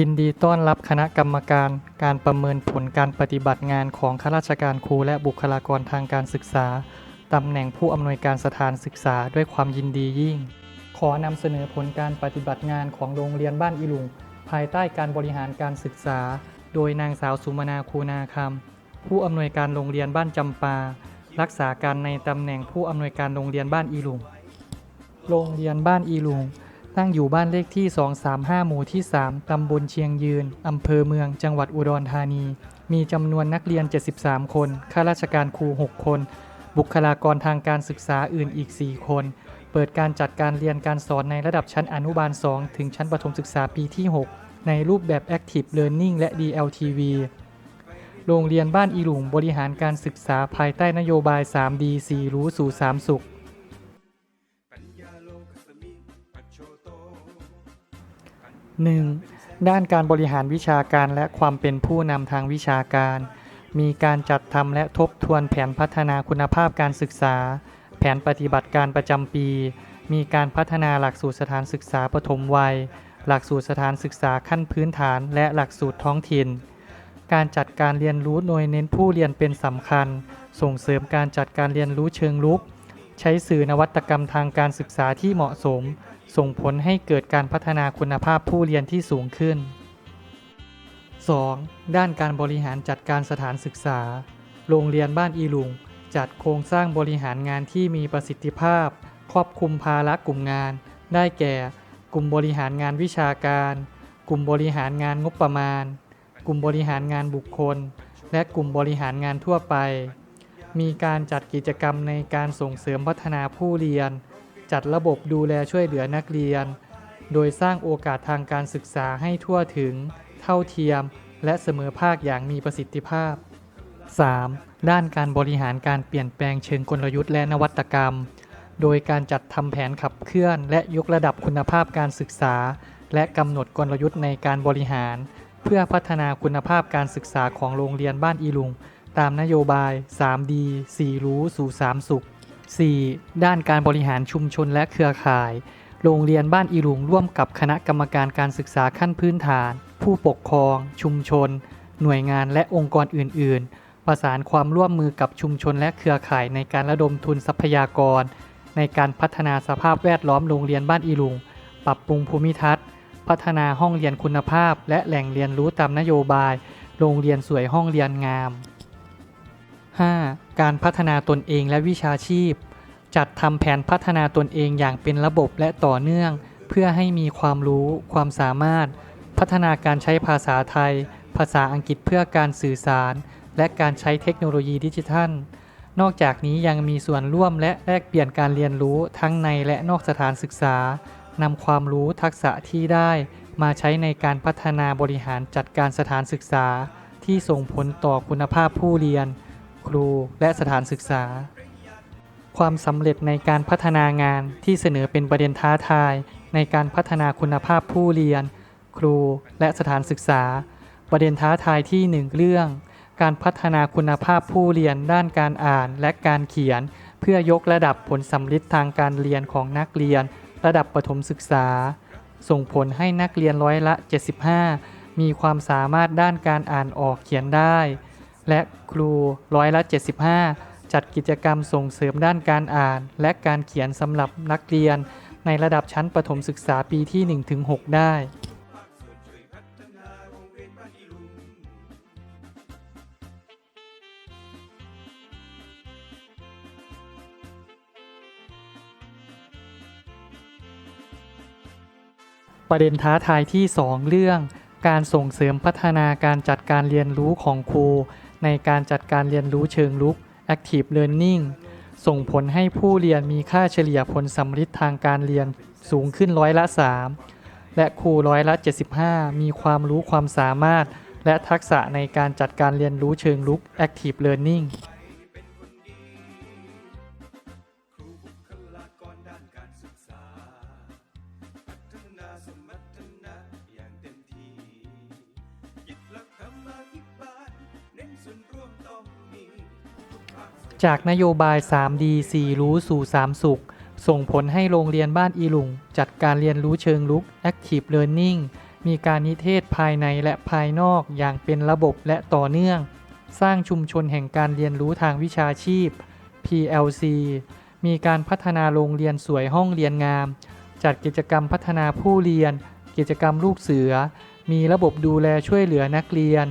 ยินดีต้อนรับคณะกรรมการการประเมินผลการปฏิบัติงานของข้าราชการครูและบุคลากรทางการศึกษา ตำแหน่งผู้อำนวยการสถานศึกษาด้วยความยินดียิ่ง ขอนำเสนอผลการปฏิบัติงานของโรงเรียนบ้านอีลุง ภายใต้การบริหารการศึกษา โดยนางสาวสุมนาคูนาคำผู้อำนวยการโรงเรียนบ้านจำปา รักษาการในตำแหน่งผู้อำนวยการโรงเรียนบ้านอีลุง โรงเรียนบ้านอีลุง ตั้งอยู่บ้านเลขที่ 235 หมู่ที่ 3 ตำบลเชียงยืน อำเภอเมือง จังหวัดอุดรธานี มีจำนวนนักเรียน 73 คน ข้าราชการครู 6 คน บุคลากรทางการศึกษาอื่นอีก 4 คน เปิดการจัดการเรียนการสอนในระดับชั้นอนุบาล 2 ถึงชั้นประถมศึกษาปีที่ 6 ในรูปแบบ Active Learning และ DLTV โรงเรียนบ้านอีหลุงบริหารการศึกษาภายใต้นโยบาย 3D 4 รู้สู่3สุข 1. ด้านการบริหารวิชาการและความเป็นผู้นำทางวิชาการ มีการจัดทำและทบทวนแผนพัฒนาคุณภาพการศึกษา แผนปฏิบัติการประจำปี มีการพัฒนาหลักสูตรสถานศึกษาปฐมวัย หลักสูตรสถานศึกษาขั้นพื้นฐาน และหลักสูตรท้องถิ่น การจัดการเรียนรู้โดยเน้นผู้เรียนเป็นสำคัญ ส่งเสริมการจัดการเรียนรู้เชิงลุก ใช้สื่อนวัตกรรมทางการศึกษาที่เหมาะสม ส่งผลให้เกิดการพัฒนาคุณภาพผู้เรียนที่สูงขึ้น 2. ด้านการบริหารจัดการสถานศึกษา โรงเรียนบ้านอีลุง จัดโครงสร้างบริหารงานที่มีประสิทธิภาพ ครอบคลุมภาระกลุ่มงาน ได้แก่ กลุ่มบริหารงานวิชาการ กลุ่มบริหารงานงบประมาณ กลุ่มบริหารงานบุคคล และกลุ่มบริหารงานทั่วไป มีการจัดกิจกรรมในการส่งเสริมพัฒนาผู้เรียน จัดระบบดูแลช่วยเหลือนักเรียน โดยสร้างโอกาสทางการศึกษาให้ทั่วถึง เท่าเทียม และเสมอภาคอย่างมีประสิทธิภาพ 3. ด้านการบริหารการเปลี่ยนแปลงเชิงกลยุทธ์และนวัตกรรม โดยการจัดทำแผนขับเคลื่อน และยกระดับคุณภาพการศึกษา และกำหนดกลยุทธ์ในการบริหาร เพื่อพัฒนาคุณภาพการศึกษาของโรงเรียนบ้านอีลุง ตามนโยบาย 3D 4 รู้สู่3สุข 4. ด้านการบริหารชุมชนและเครือข่าย โรงเรียนบ้านอีหลุงร่วมกับคณะกรรมการการศึกษาขั้นพื้นฐาน ผู้ปกครอง ชุมชน หน่วยงานและองค์กรอื่น ๆ ประสานความร่วมมือกับชุมชนและเครือข่ายในการระดมทุนทรัพยากร ในการพัฒนาสภาพแวดล้อมโรงเรียนบ้านอีหลุง ปรับปรุงภูมิทัศน์ พัฒนาห้องเรียนคุณภาพ และแหล่งเรียนรู้ตามนโยบาย โรงเรียนสวยห้องเรียนงาม 5. การพัฒนาตนเองและวิชาชีพ จัดทำแผนพัฒนาตนเองอย่างเป็นระบบและต่อเนื่อง เพื่อให้มีความรู้ ความสามารถ พัฒนาการใช้ภาษาไทย ภาษาอังกฤษเพื่อการสื่อสาร และการใช้เทคโนโลยีดิจิทัล นอกจากนี้ยังมีส่วนร่วมและแลกเปลี่ยนการเรียนรู้ทั้งในและนอกสถานศึกษานำความรู้ทักษะที่ได้มาใช้ในการพัฒนาบริหารจัดการสถานศึกษา ที่ส่งผลต่อคุณภาพผู้เรียน ครูและสถานศึกษา ความสำเร็จในการพัฒนางานที่เสนอเป็นประเด็นท้าทาย ในการพัฒนาคุณภาพผู้เรียน ครูและสถานศึกษา ประเด็นท้าทายที่หนึ่งเรื่อง การพัฒนาคุณภาพผู้เรียนด้านการอ่านและการเขียน เพื่อยกระดับผลสำลิดทางการเรียนของนักเรียน ระดับประถมศึกษา ส่งผลให้นักเรียนร้อยละ 75 มีความสามารถด้านการอ่านออกเขียนได้ และครูร้อยละ 75 จัดกิจกรรมส่งเสริมด้านการอ่าน และการเขียนสำหรับนักเรียน ในระดับชั้นประถมศึกษาปีที่ 1-6 ได้ประเด็นท้าทายที่ 2 เรื่อง การส่งเสริมพัฒนาการจัดการเรียนรู้ของครู ในการจัดการเรียนรู้เชิงลุก Active Learning ส่งผลให้ผู้เรียนมีค่าเฉลี่ยผลสัมฤทธิ์ทางการเรียนสูงขึ้นร้อยละ 3 และครูร้อยละ 75 มีความรู้ความสามารถ และทักษะในการจัดการเรียนรู้เชิงลุก Active Learning จากนโยบาย 3D 4 รู้สู่ 3 สุข ส่งผลให้โรงเรียนบ้านอีลุง จัดการเรียนรู้เชิงลุก Active Learning มีการนิเทศภายในและภายนอกอย่างเป็นระบบและต่อเนื่อง สร้างชุมชนแห่งการเรียนรู้ทางวิชาชีพ PLC มีการพัฒนาโรงเรียนสวยห้องเรียนงาม จัดกิจกรรมพัฒนาผู้เรียน กิจกรรมลูกเสือ มีระบบดูแลช่วยเหลือนักเรียน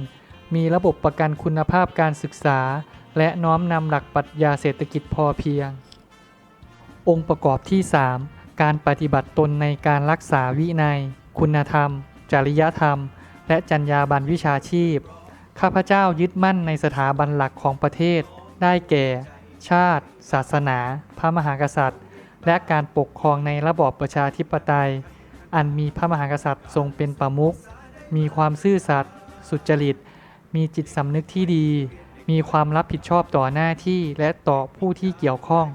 มีระบบประกันคุณภาพการศึกษา และน้อมนำหลักปรัชญาเศรษฐกิจพอเพียง องค์ประกอบที่ 3 การปฏิบัติตนในการรักษาวินัย คุณธรรม จริยธรรม และจรรยาบรรณวิชาชีพ ข้าพเจ้ายึดมั่นในสถาบันหลักของประเทศ ได้แก่ ชาติ ศาสนา พระมหากษัตริย์ และการปกครองในระบอบประชาธิปไตย อันมีพระมหากษัตริย์ทรงเป็นประมุขมีความซื่อสัตย์สุจริต มีจิตสำนึกที่ดี มีความรับผิดชอบต่อหน้าที่และต่อผู้ที่เกี่ยวข้อง